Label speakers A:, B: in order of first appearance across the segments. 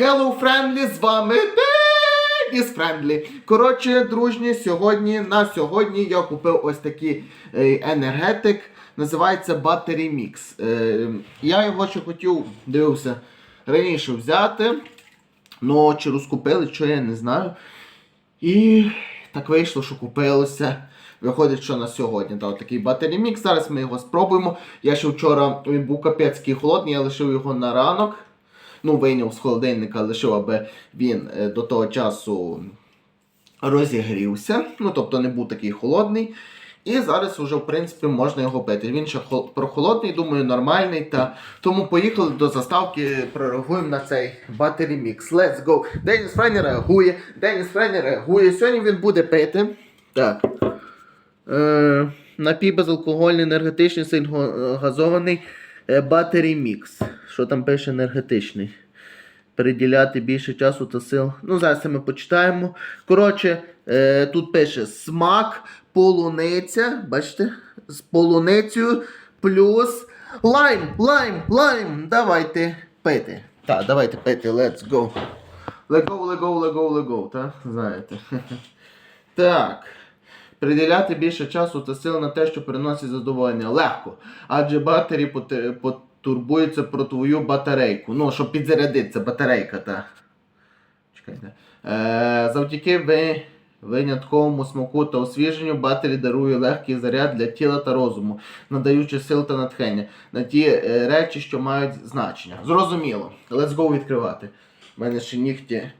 A: Hello Friendly, з вами Денис Friendly. Коротше, дружні, сьогодні на сьогодні я купив ось такий е, енергетик. Називається Battery Mix. Е, я його ще хотів, дивився, раніше взяти. Ну, чи розкупили, що я не знаю. І так вийшло, що купилося. Виходить, що на сьогодні дав такий батарій мікс. Зараз ми його спробуємо. Я ще вчора він був капецький холодний, я лишив його на ранок. Ну, вийняв з холодильника, лишив, аби він е, до того часу розігрівся. Ну, тобто не був такий холодний. І зараз вже, в принципі, можна його пити. Він ще хол- прохолодний, думаю, нормальний. Та... Тому поїхали до заставки, прореагуємо на цей батарій мікс. Let's go! Деніс Френі реагує, Деніс Френі реагує. Сьогодні він буде пити. Так. Е, напій безалкогольний, енергетичний, сильно газований е, батарій мікс. Що там пише енергетичний? Приділяти більше часу та сил. Ну, зараз ми почитаємо. Коротше, е, тут пише смак, полуниця. Бачите? З полуницею плюс лайм, лайм, лайм. Давайте пити. Так, давайте пити, let's go. Let go, let go, let go, let go, так? Знаєте. Так. Приділяти більше часу та сил на те, що приносить задоволення. Легко. Адже батарі потурбуються про твою батарейку. Ну, щоб підзарядитися, батарейка та. Чекайте. Е, завдяки ви, винятковому смаку та освіженню батарі дарує легкий заряд для тіла та розуму, надаючи сил та натхнення на ті е, речі, що мають значення. Зрозуміло. Let's go відкривати. У мене ще нігті.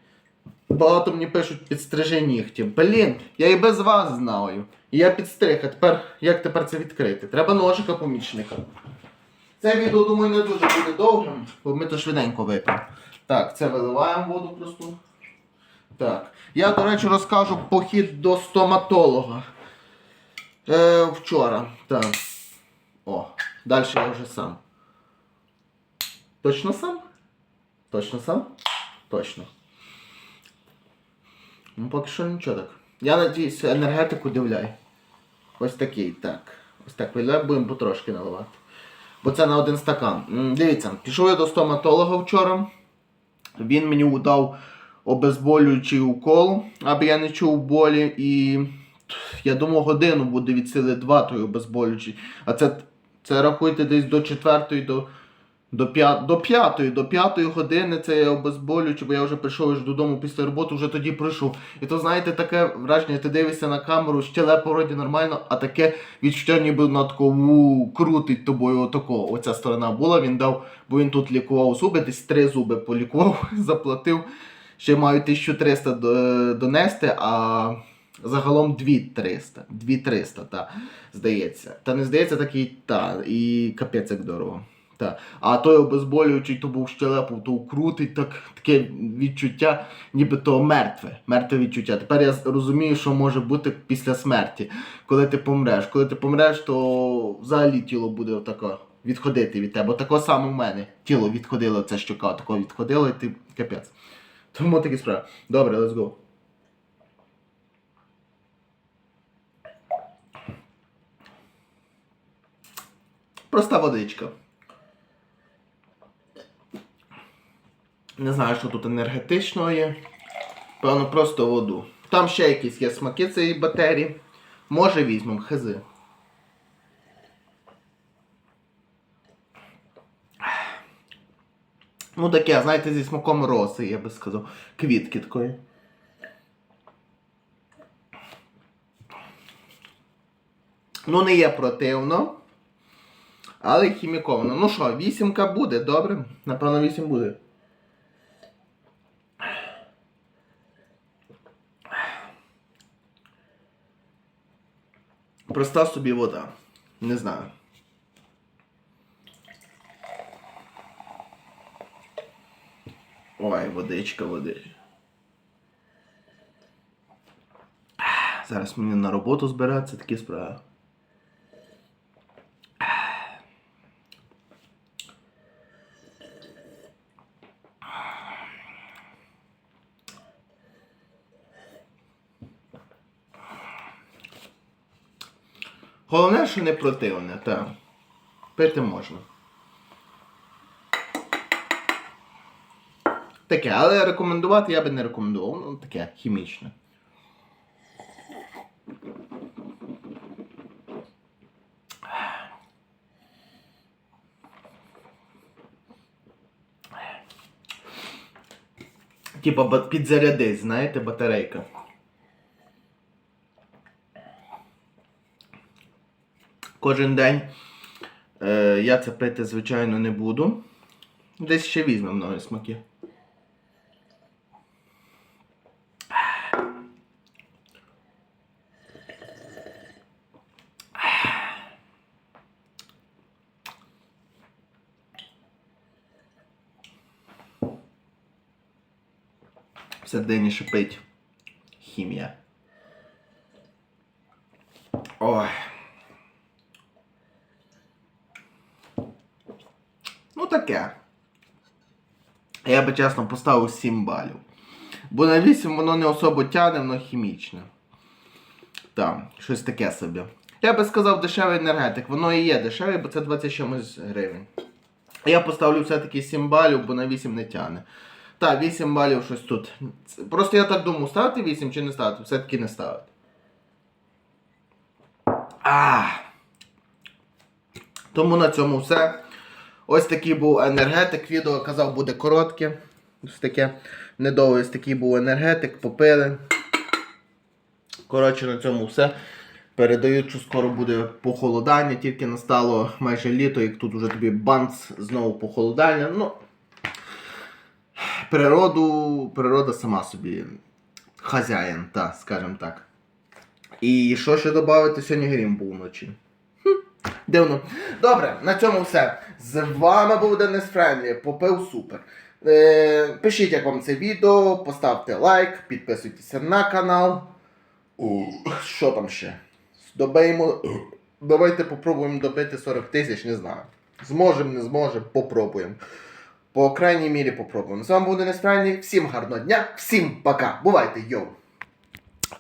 A: Багато мені пишуть підстрижи нігті. Блін, я і без вас знаю. І я підстриг, а тепер як тепер це відкрити? Треба ножика помічника. Це відео, думаю, не дуже буде довгим, бо ми то швиденько вип'ємо. Так, це виливаємо воду просту. Так. Я, до речі, розкажу похід до стоматолога. Е, вчора. Так. О, далі я вже сам. Точно сам? Точно сам? Точно. Ну, поки що нічого так. Я надіюсь, енергетику дивляй. Ось такий, так. Ось так виглядає, будемо потрошки наливати. Бо це на один стакан. Дивіться, пішов я до стоматолога вчора. Він мені дав обезболюючий укол, аби я не чув болі. І я думав, годину буде від сили 2 той обезболюючий. А це, це рахуйте десь до 4 до. До, п'я... до п'ятої, до п'ятої години це я обезболюючи, бо я вже прийшов аж додому після роботи, вже тоді прийшов. І то знаєте, таке враження, ти дивишся на камеру, щелепа вроді нормально, а таке відчуття ніби на такому крутить тобою отако. Оця сторона була, він дав, бо він тут лікував зуби, десь три зуби полікував, заплатив. Ще маю 1300 донести, а загалом 2300. 2300, та, здається. Та не здається, такий, та, і капець як дорого. Та. А той обезболюючий, то був щелепу, то крутить так, таке відчуття, ніби то мертве, мертве відчуття. Тепер я розумію, що може бути після смерті, коли ти помреш. Коли ти помреш, то взагалі тіло буде отако відходити від тебе. Тако саме в мене. Тіло відходило, це щока, тако відходило, і ти капець. Тому такі справи. Добре, let's go. Проста водичка. Не знаю, що тут енергетичного є. Певно, просто воду. Там ще якісь є смаки цієї батерії. Може візьмемо, хизи. Ну таке, знаєте, зі смаком роси, я би сказав. Квітки такої. Ну, не є противно. Але хіміковано. Ну що, вісімка буде, добре? Напевно, вісім буде. Проста собі вода. Не знаю. Ой, водичка, води. Зараз мені на роботу збиратися, такі справи. Головне, що не противне, так. Пити можна. Таке, але рекомендувати я би не рекомендував. Ну, таке хімічне. Типа підзарядись, знаєте, батарейка. Кожен день е, я це пити, звичайно, не буду. Десь ще візьмемо нові смаки. Всередині шипить хімія. Ой. Ну таке. Я би чесно поставив 7 балів. Бо на 8 воно не особо тяне, воно хімічне. Так, щось таке собі. Я би сказав дешевий енергетик. Воно і є дешевий, бо це 20 чимось гривень. Я поставлю все-таки 7 балів, бо на 8 не тяне. Так, 8 балів щось тут. Просто я так думав, ставити 8 чи не ставити? Все-таки не ставити. А. Тому на цьому все. Ось такий був енергетик. Відео казав буде коротке. Ось таке недовго ось такий був енергетик, попили. Коротше, на цьому все. Передають, що скоро буде похолодання, тільки настало майже літо, як тут уже тобі банц знову похолодання. Ну, природу, природа сама собі хазяїн, та, скажімо так. І що ще додати, сьогодні грім був вночі. Дивно. Добре, на цьому все. З вами був Денис Френлі. Попив супер. Е, пишіть, як вам це відео, поставте лайк, підписуйтеся на канал. О, що там ще? Добеймо. Давайте попробуємо добити 40 тисяч, не знаю. Зможемо, не зможемо, попробуємо. По крайній мірі попробуємо. З вами був Денис. Всім гарного дня, всім пока. Бувайте, йоу.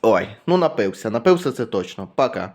A: Ой, ну напився, напився це точно. Пока.